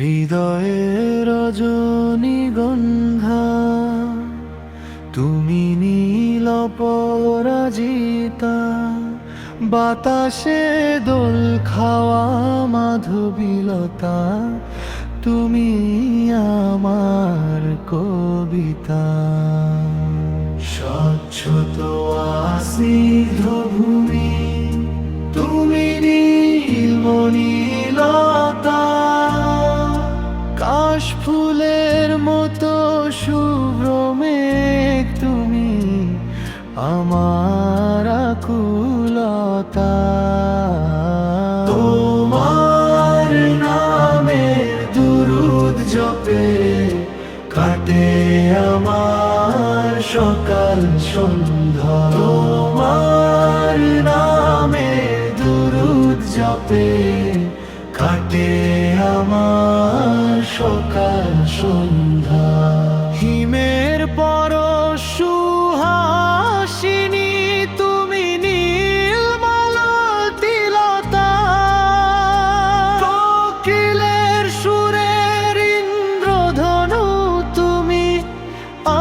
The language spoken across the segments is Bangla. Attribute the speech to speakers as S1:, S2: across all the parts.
S1: হৃদয়ে রজনীগন্ধা তুমি নীল পরাজিতা বাতাসে দোল খাওয়া মাধবীলতা, তুমি আমার কবিতা। স্বচ্ছ তো তুমি নীলমণিলতা ফুলের মতো শুভ্র মেঘ তুমি আমার আকুলতা। তোমার নামে দুরুদ জপে, কাটে আমার সকাল সন্ধ্যা। তোমার নামে দুরুদ জপে, কাটে আমার সকাল সন্ধ্যা হিমের পর সুহাসিনী তুমি নীলমালতিলতা কোকিলের সুরের ইন্দ্রধনু তুমি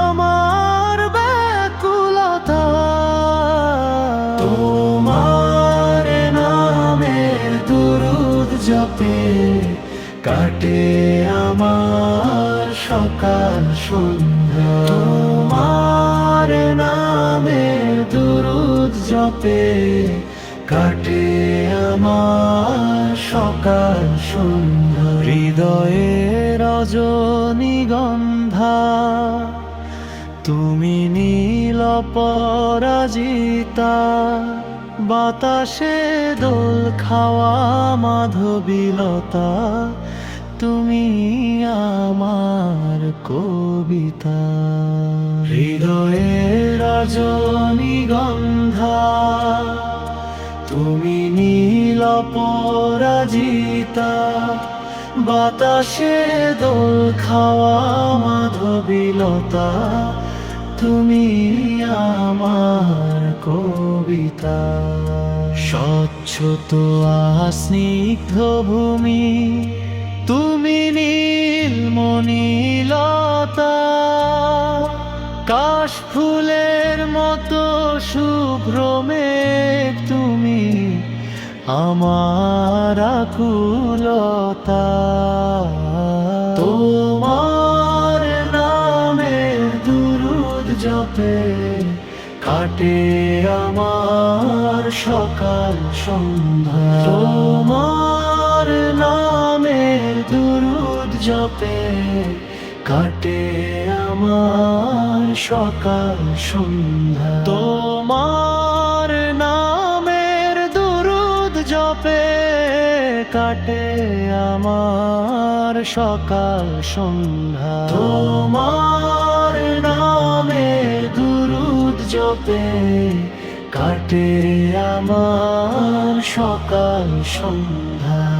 S1: আমার ব্যাকুলতা। তোমার নামের দুরুদ জপে কাটে আমার সকাল সন্ধ্যা। তোমার নামের দুরুদ জপে, কাটে আমার সকাল সন্ধ্যা। হৃদয়ে রজনীগন্ধা তুমি নীল পরাজিতা। বাতাসে দোল খাওয়া মাধবীলতা তুমি আমার কবিতা। হৃদয়ে রজনীগন্ধা তুমি নীল পরাজিতা। বাতাসে দোল খাওয়া মাধবীলতা, তুমি আমার কবিতা। স্বচ্ছ তো স্নিগ্ধ ভূমি তুমি নীলমণিলতা কাশ ফুলের মতো শুভ্র মেঘ তুমি আমার আকুলতা। তোমার নামে দুরুদ জপে কাটে আমার সকাল সন্ধ্যা। তোমার জপে, কাটে আমার সকাল সন্ধ্যা। তোমার নামের দুরুদ জপে, কাটে আমার সকাল সন্ধ্যা। তোমার নামে দুরুদ জপে, কাটে আমার সকাল সন্ধ্যা।